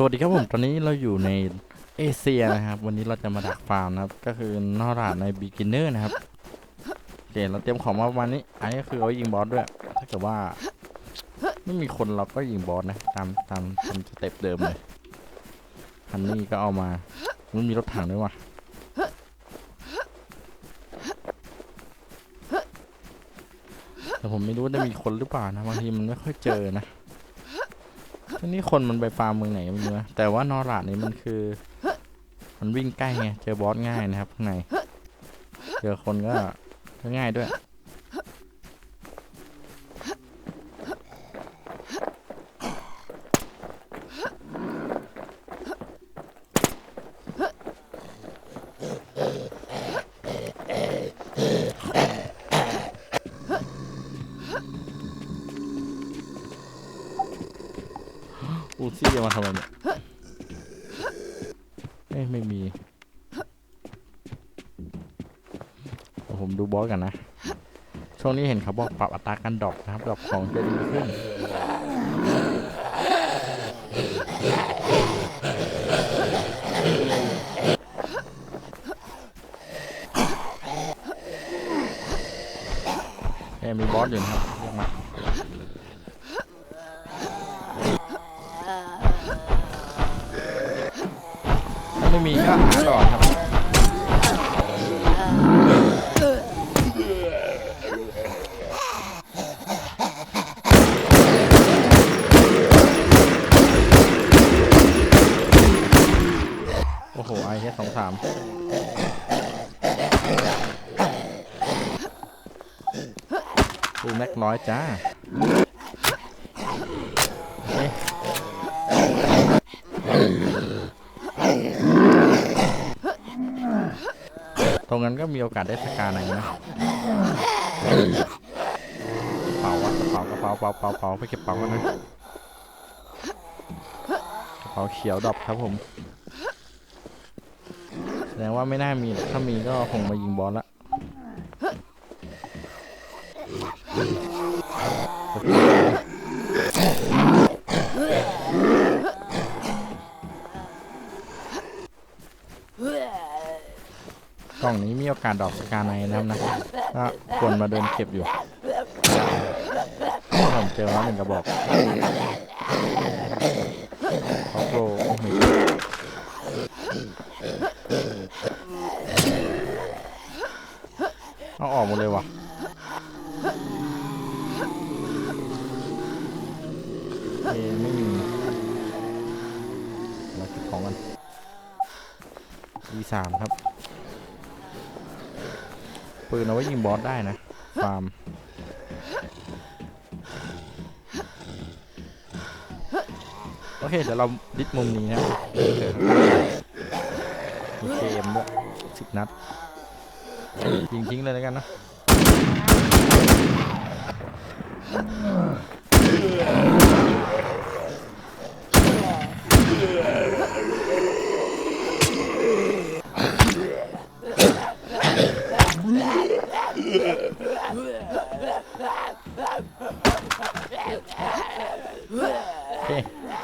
สวัสดีครับผม ตอนนี้เราอยู่ในเอเชียนะครับ วันนี้เราจะมาดักฟาร์มนะครับ ก็คือนอราดใน beginner นะครับโอเคเราเตรียมของมาประมาณนี้ อันนี้ก็คือเอายิงบอสด้วย ถ้าเกิดว่า ไม่มีคนเราก็ยิงบอสนะ ตามตามตามสเต็ปเดิมเลยอันนี้ก็เอามา มันมีรถถังด้วยว่ะแต่ผมไม่รู้ว่าจะมีคนหรือเปล่านะบางทีมันไม่ค่อยเจอนะ นี้คนมันไปฟาร์มเมืองไหนไม่รู้นะแต่ว่านอราดนี่มันคือ มันวิ่งใกล้ไง เจอบอสง่ายนะครับข้างใน เจอคนก็ง่ายด้วย มาทำไรเนี่ยเอ้ยไม่มี ผมดูบอสกันนะ ช่วงนี้เห็นเขาบอกปรับอัตราการดรอปนะครับดรอปของจะดีขึ้นเอ้ยมีบอสอยู่นะครับ ร้อยจ้าตรงนั้นก็มีโอกาสได้สกาในนะเป๋าอะเป๋ากระเป๋าเป๋าเป๋าเป๋าไปเก็บเป๋ากันนะกระเป๋าเขียวดอกครับผมแสดงว่าไม่น่ามี ถ้ามีก็คงมายิงบอลละ กล่องนี้มีโอกาสดอกสกาในนะครับนะก็ควรมาเดินเก็บอยู่ผมเจอแล้วหนึ่งกระบอกขาโปรโอ้โหเอาออกหมดเลยว่ะอ้ไม่มีเราเก็บของกัน E3 ครับ ปืนเอาไว้ยิงบอสได้นะฟาร์มโอเค เดี๋ยวเราดิสมุมนี้นะมีเกมด้วยสิบนัด ยิงทิ้งเลยแล้วกันนะ โอเค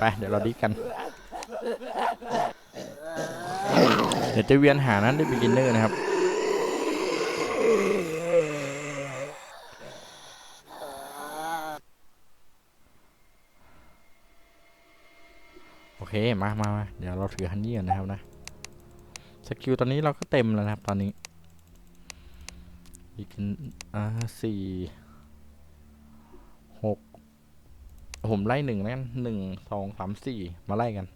ไป เดี๋ยวเราดิสกัน เดี๋ยวจะเวียนหานั้นได้ beginner นะครับ โอเค มามามาเดี๋ยวเราถือฮันนี่ก่อนนะครับนะ สกิลตอนนี้เราก็เต็มแล้วนะครับตอนนี้อีกอ่าสี่หก ผมไล่หนึ่งแล้วกันหนึ่งสองสามสี่มาไล่กัน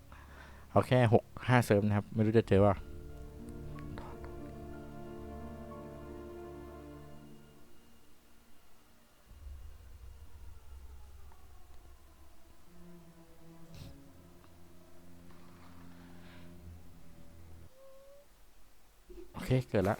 เอาแค่หกห้าเซิร์ฟนะครับ ไม่รู้จะเจอว่าโอเค เกิดแล้ว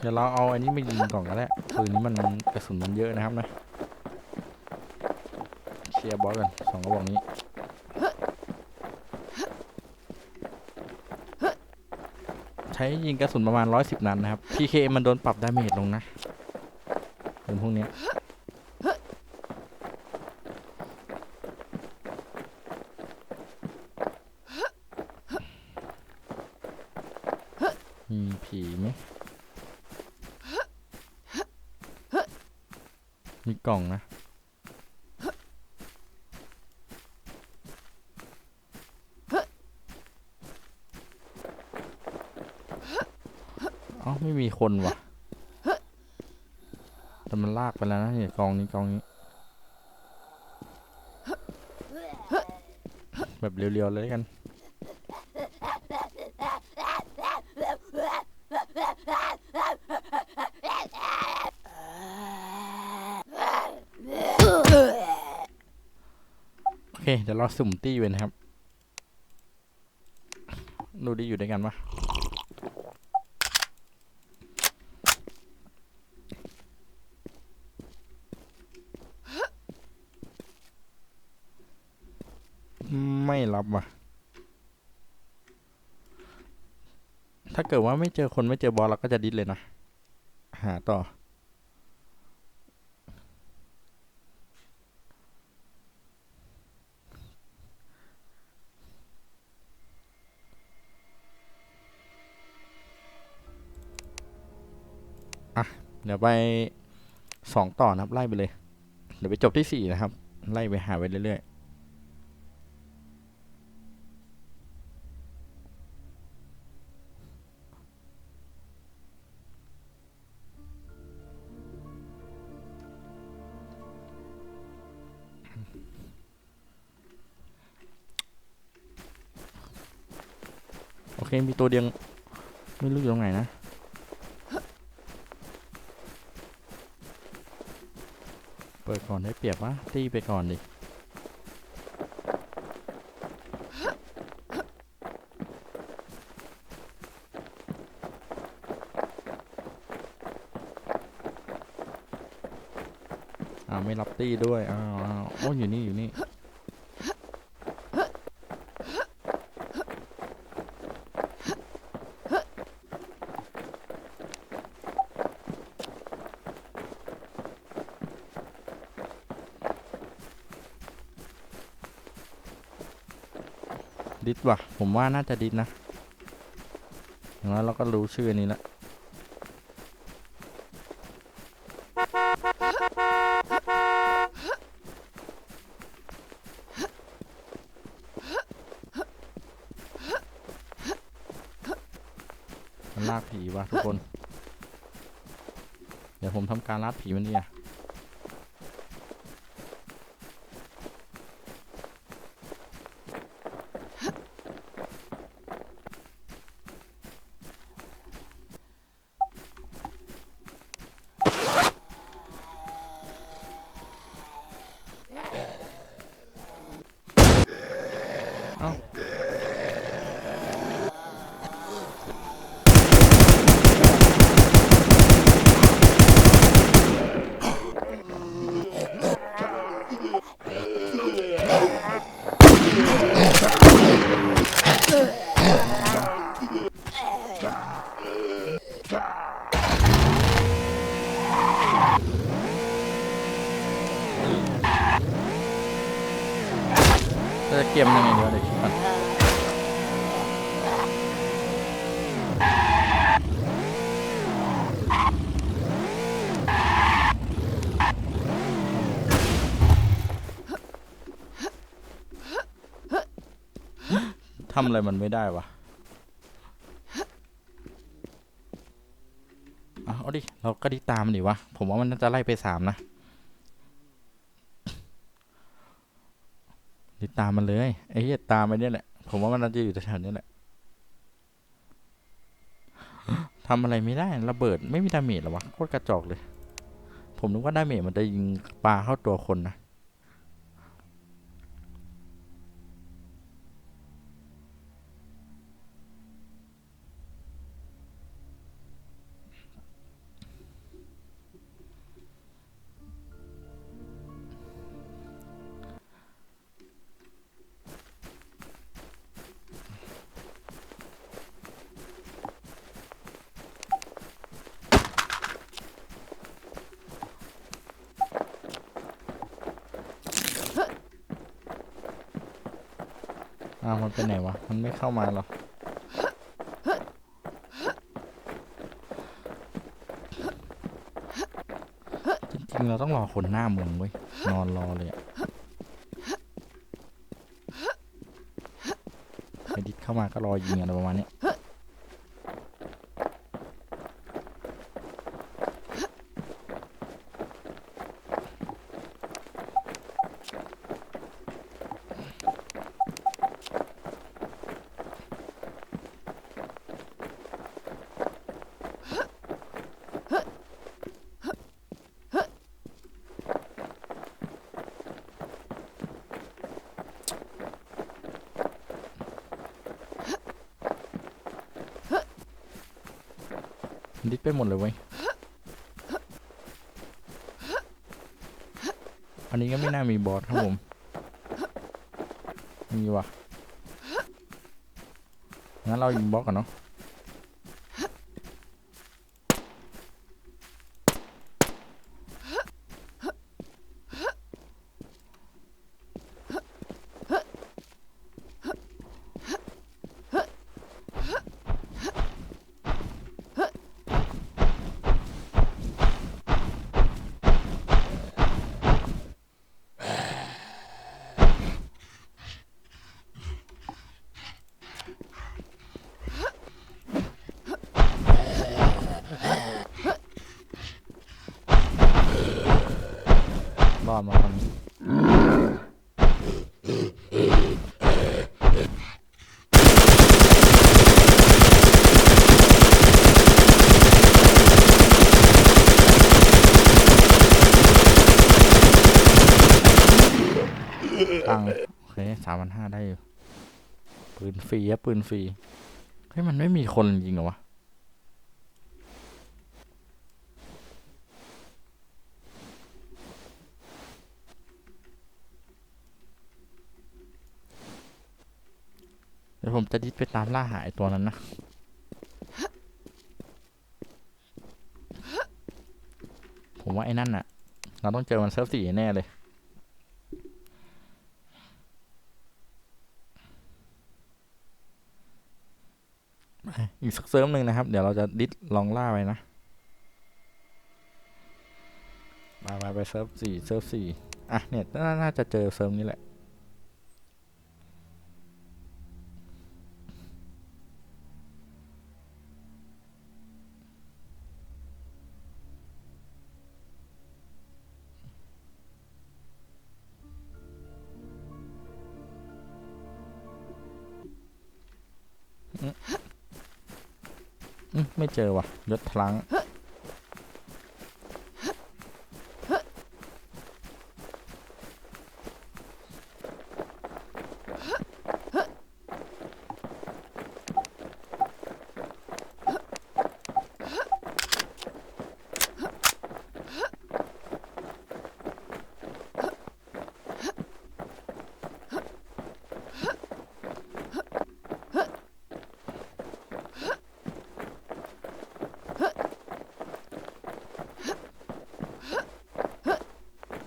เดี๋ยวเราเอาอันนี้มายิงก่อนก็ได้ปืนนี้มันกระสุนมันเยอะนะครับนะเคียร์บอสกันสองกระบอกนี้ใช้ยิงกระสุนประมาณ110นัดนะครับ PK มันโดนปรับดาเมจลงนะปืนพวกนี้ยมีผีไหม มี กล่องนะ เอ้าไม่มีคนวะแต่มันลากไปแล้วนะเนี่ยกองนี้กองนี้ แบบเรียวๆเลยกัน เดี๋ยวเราสุ่มตี้ไว้นะครับ ดูดีอยู่ด้วยกันปะไม่รับว่ะ ถ้าเกิดว่าไม่เจอคนไม่เจอบอสเราก็จะดิสเลยนะ หาต่อ เดี๋ยวไปสองต่อนะครับไล่ไปเลย เดี๋ยวไปจบที่สี่นะครับ ไล่ไปหาไปเรื่อยๆโอเค มีตัวเดียว ไม่รู้อยู่ตรงไหนนะ ปิดก่อนได้เปรียบวะตีไปก่อนดิอ้าวไม่รับตีด้วยอ้าวอ้าวโอ้อยู่นี่อยู่นี่ ว่ะ ผมว่าน่าจะดิสนะอย่างน้อยเราก็รู้ชื่อนี้แล้วมันลากผีว่ะทุกคน เดี๋ยวผมทำการลากผีมันเนี่ย เอ้า เกมยังไงดีวะเดี๋ยวคิดก่อนทำอะไรมันไม่ได้วะเอาเอาดิ เราก็ดิตามมันดิวะ ผมว่ามันน่าจะไล่ไปสามนะ ติดตามมันเลยไอ้เหี้ยตามไปเนี่ยแหละ ผมว่ามันน่าจะอยู่แถวๆนี้แหละทำอะไรไม่ได้ระเบิดไม่มีดาเมจหรอวะโคตรกระจอกเลย ผมนึกว่าดาเมจมันจะยิงปลาเข้าตัวคนนะ มันไปไหนวะ มันไม่เข้ามาหรอกจริงๆเราต้องรอคนหน้าเมืองเว้ย นอนรอเลยอะไอดิทเข้ามาก็รอยิงอะไรประมาณนี้ ดิดไปหมดเลยเว้ย อันนี้ก็ไม่น่ามีบอสครับผม มีวะงั้นเรายิงบอสกันเนาะ รอดมาคนนี้ตังโอเคสามพันห้าได้อยู่ปืนฟรีอะปืนฟรีเฮ้ยมันไม่มีคนจริงเหรอวะ เดี๋ยวผมจะดิดไปตามล่าหาไอ้ตัวนั้นนะ ผมว่าไอ้นั่นน่ะเราต้องเจอมันเซิร์ฟสี่แน่เลย อีกสักเซิร์ฟหนึ่งนะครับ เดี๋ยวเราจะดิดลองล่าไปนะ มาไปไปเซิร์ฟสี่เซิร์ฟสี่อะเนี่ยนาน่าจะเจอเซิร์ฟนี้แหละ ไม่เจอว่ะยศพลัง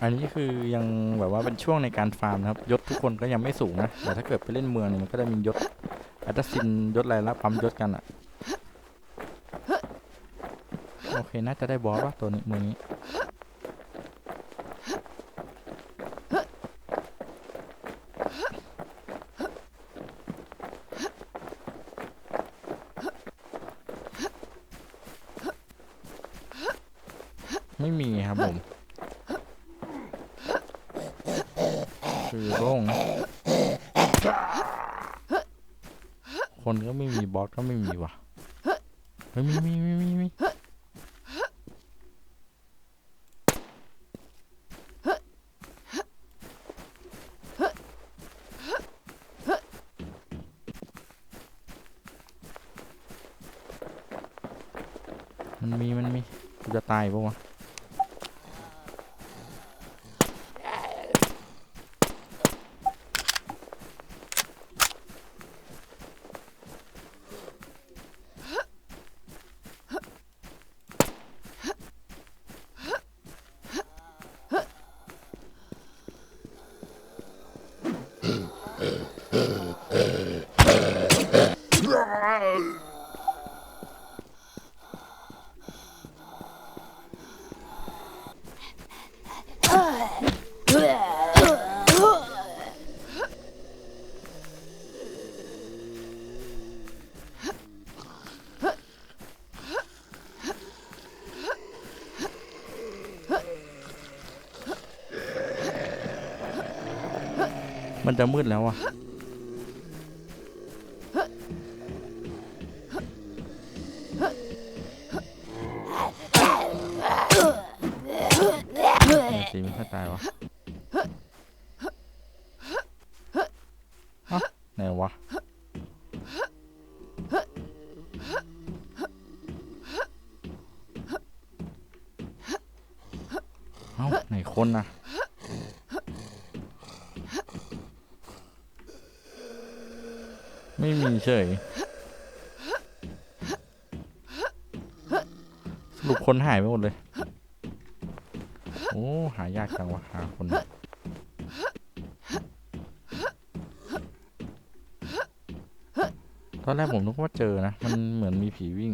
อันนี้คือยังแบบว่าเป็นช่วงในการฟาร์มนะครับ ยศทุกคนก็ยังไม่สูงนะ แต่ถ้าเกิดไปเล่นเมืองเนี่ยมันก็จะมียศแอตซินยศอะไรแล้วปั๊มยศกันอะโอเค น่าจะได้บอสว่าตัวนี้เมืองนี้ไม่มีครับผม คือโล่งคนก็ไม่มีบอสก็ไม่มีว่ะเฮ้ยมีมีมีมีมีมันมีมันมีกูจะตายปะวะ มันจะมืดแล้วอะเนี่ยสีไม่ค่อยตายวะเอ้าไหนวะ เอ้าไหนคนนะไม่มีเฉยสรุป คนหายไปหมดเลย โอ้ หายากจังวะหาคน ตอนแรกผมนึกว่าเจอนะ มันเหมือนมีผีวิ่ง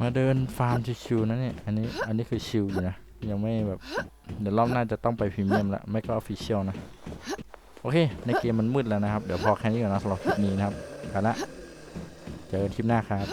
มาเดินฟาร์มชิวๆนะเนี่ย อันนี้ อันนี้คือชิวอยู่นะ ยังไม่แบบ เดี๋ยวรอบหน้าจะต้องไปพรีเมียมละ ไม่ก็ออฟฟิเชียลนะ โอเค ในเกมมันมืดแล้วนะครับ เดี๋ยวพอแค่นี้ก่อนนะสำหรับคลิปนี้นะครับไปละ เจอกันคลิปหน้าครับ